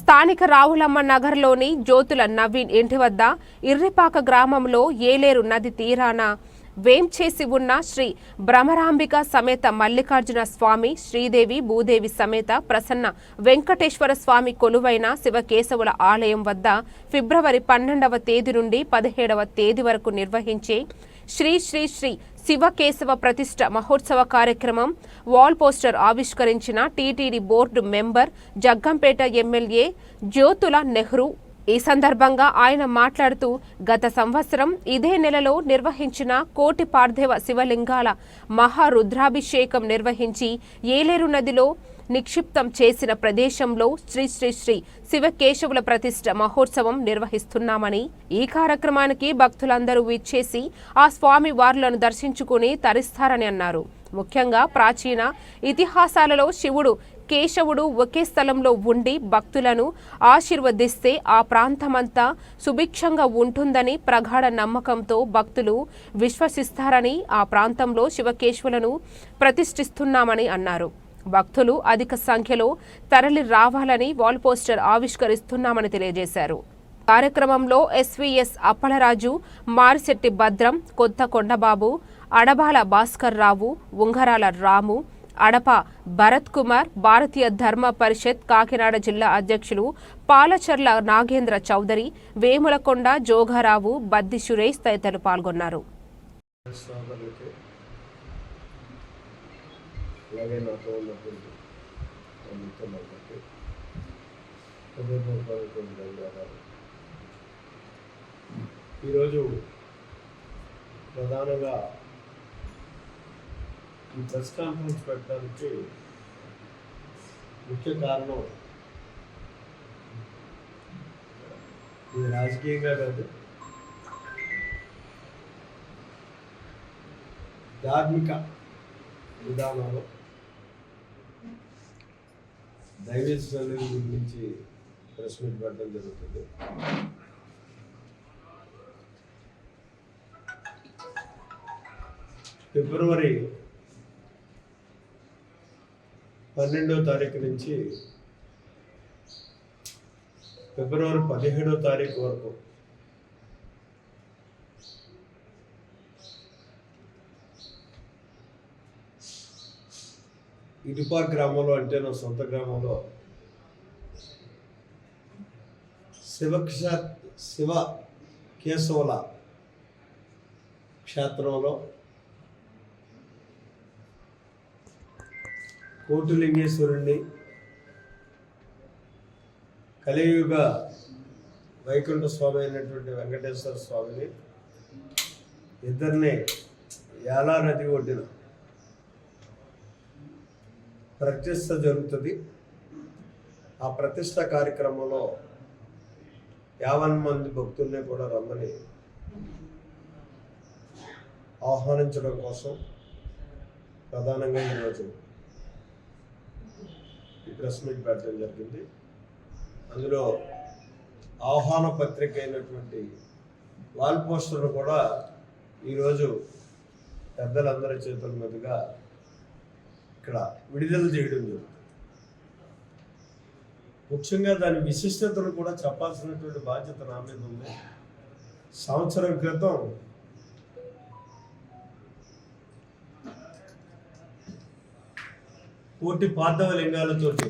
స్థానిక రావులమ్మ నగర్లోని జ్యోతుల నవీన్ ఇంటి వద్ద ఇర్రిపాక గ్రామంలో ఏలేరు నది తీరాన వేంచేసి ఉన్న శ్రీ భ్రమరాంబిక సమేత మల్లికార్జున స్వామి శ్రీదేవి భూదేవి సమేత ప్రసన్న వెంకటేశ్వర స్వామి కొలువైన శివకేశవుల ఆలయం వద్ద ఫిబ్రవరి పన్నెండవ తేదీ నుండి పదిహేడవ తేదీ వరకు నిర్వహించే శ్రీ శ్రీ శ్రీ శివకేశవ ప్రతిష్ట మహోత్సవ కార్యక్రమం వాల్ పోస్టర్ ఆవిష్కరించిన TTD board member Jaggampeta MLA Jyothula Nehru. ఈ సందర్భంగా ఆయన మాట్లాడుతూ గత సంవత్సరం ఇదే నెలలో నిర్వహించిన కోటి పార్థివ శివలింగాల మహారుద్రాభిషేకం నిర్వహించి ఏలేరు నదిలో నిక్షిప్తం చేసిన ప్రదేశంలో శ్రీ శ్రీ శ్రీ శివకేశవుల ప్రతిష్ట మహోత్సవం నిర్వహిస్తున్నామని ఈ కార్యక్రమానికి భక్తులందరూ విచ్చేసి ఆ స్వామి వారులను దర్శించుకుని తరిస్తారని అన్నారు. ముఖ్యంగా ప్రాచీన ఇతిహాసాలలో శివుడు కేశవుడు ఒకే స్థలంలో ఉండి భక్తులను ఆశీర్వదిస్తే ఆ ప్రాంతమంతా సుభిక్షంగా ఉంటుందని ప్రగాఢ నమ్మకంతో భక్తులు విశ్వసిస్తారని ఆ ప్రాంతంలో శివకేశవులను ప్రతిష్ఠిస్తున్నామని అన్నారు. భక్తులు అధిక సంఖ్యలో తరలి రావాలని వాల్ పోస్టర్ ఆవిష్కరిస్తున్నామని తెలియజేశారు. కార్యక్రమంలో ఎస్వీఎస్ అప్పలరాజు మారిశెట్టి భద్రం కొత్త కొండబాబు అడబాల భాస్కర్ రావు ఉంగరాల రాము అడప భరత్ కుమార్ భారతీయ ధర్మ పరిషత్ కాకినాడ జిల్లా అధ్యక్షులు పాలచర్ల నాగేంద్ర చౌదరి వేములకొండ జోగారావు బద్ది సురేష్ తదితరులు పాల్గొన్నారు. సోదరులకి అలాగే నాతో ఉన్నటువంటి నా మిత్రులందరికీ హృదయపూర్వకమైనటువంటి ధన్యవాదాలు ఈరోజు ప్రధానంగా ఈ ప్రెస్ కాన్ఫరెన్స్ పెట్టడానికి ముఖ్య కారణం ఇది రాజకీయంగా కాదు ధార్మిక విధానంలో దైవేశ్వరుల గురించి ప్రెస్ మీట్ పెట్టడం జరుగుతుంది. ఫిబ్రవరి పన్నెండో తారీఖు నుంచి ఫిబ్రవరి పదిహేడో తారీఖు వరకు ఇటుపా గ్రామంలో అంటే నా సొంత గ్రామంలో. శివక్ష శివ కేశవుల క్షేత్రంలో కోటిలింగేశ్వరుణ్ణి కలియుగ వైకుంఠ స్వామి అయినటువంటి వెంకటేశ్వర స్వామిని ఇద్దరిని యాలా నది ఒడ్డిన? ప్రతిష్ట జరుగుతుంది. ఆ ప్రతిష్ట కార్యక్రమంలో యావన్ మంది భక్తుల్ని కూడా రమ్మని ఆహ్వానించడం కోసం ప్రధానంగా ఈరోజు ఈ ప్రెస్ మీట్ పెట్టడం జరిగింది. అందులో ఆహ్వాన పత్రిక అయినటువంటి వాల్ పోస్టర్ను కూడా ఈరోజు పెద్దలందరి చేతుల మీదుగా ఇక్కడ విడుదల చేయడం జరుగుతుంది. ముఖ్యంగా దాని విశిష్టతను కూడా చెప్పాల్సినటువంటి బాధ్యత నా మీద ఉంది. సంవత్సరం క్రితం కోటి పార్థవ లింగాలతోటి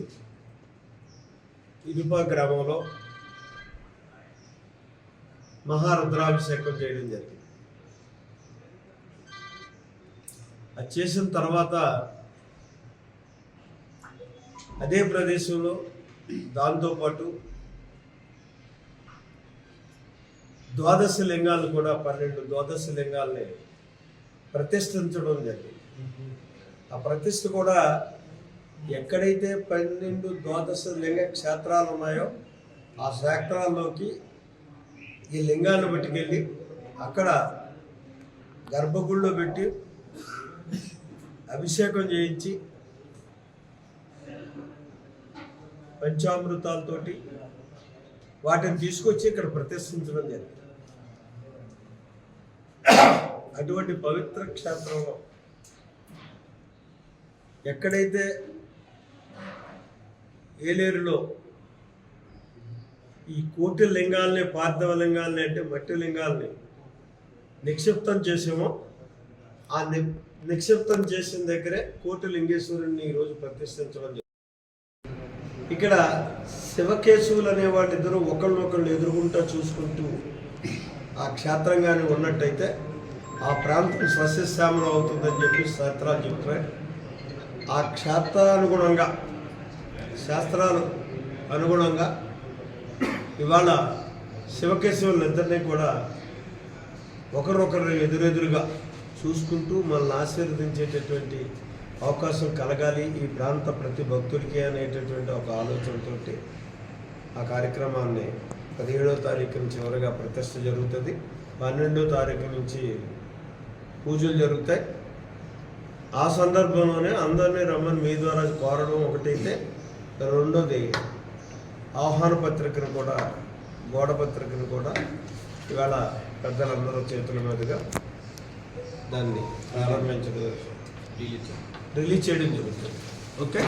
ఇరుపా గ్రామంలో మహారుద్రాభిషేకం చేయడం జరిగింది. అది చేసిన తర్వాత అదే ప్రదేశంలో దాంతోపాటు ద్వాదశ లింగాలు కూడా పన్నెండు ద్వాదశ లింగాల్ని ప్రతిష్ఠించడం జరిగింది. ఆ ప్రతిష్ఠ కూడా ఎక్కడైతే పన్నెండు ద్వాదశ లింగ క్షేత్రాలు ఉన్నాయో ఆ క్షేత్రాల్లోకి ఈ లింగాన్ని పట్టుకెళ్ళి అక్కడ గర్భగుళ్ళో పెట్టి అభిషేకం చేయించి పంచామృతాలతోటి వాటిని తీసుకొచ్చి ఇక్కడ ప్రతిష్ఠించడం జరిగింది అటువంటి పవిత్ర క్షేత్రంలో ఎక్కడైతే ఏలేరులో ఈ కోటి లింగాలని పార్థవ లింగాలని అంటే మట్టి లింగాల్ని నిక్షిప్తం చేసామో ఆ ని నిక్షిప్తం చేసిన దగ్గరే కోటి లింగేశ్వరుణ్ణి ఈరోజు ప్రతిష్ఠించడం జరిగింది. ఇక్కడ శివకేశవులు అనే ఇద్దరు ఒకళ్ళనొకళ్ళు ఎదురుకుంటూ చూసుకుంటూ ఆ క్షేత్రంగానే ఉన్నట్టయితే ఆ ప్రాంతం సస్యశ్యామలం అవుతుందని చెప్పి శాస్త్రాలు చెప్తున్నాయి. ఆ క్షేత్రానుగుణంగా శాస్త్రాలు అనుగుణంగా ఇవాళ శివకేశవులిద్దరినీ కూడా ఒకరొకరు ఎదురెదురుగా చూసుకుంటూ మనల్ని ఆశీర్వదించేటటువంటి అవకాశం కలగాలి ఈ ప్రాంత ప్రతి భక్తుడికి అనేటటువంటి ఒక ఆలోచనతోటి ఆ కార్యక్రమాన్ని పదిహేడో తారీఖున చివరిగా ప్రతిష్ట జరుగుతుంది. పన్నెండో తారీఖు నుంచి పూజలు జరుగుతాయి. ఆ సందర్భంలోనే అందరినీ రమ్మని మీ ద్వారా కోరడం ఒకటైతే రెండోది ఆహ్వాన పత్రికను కూడా గోడ పత్రికను కూడా ఇవాళ పెద్దలందరూ చేతుల మీదుగా దాన్ని ప్రారంభించడం రిలీజ్ చేయడం జరుగుతుంది. ఓకే?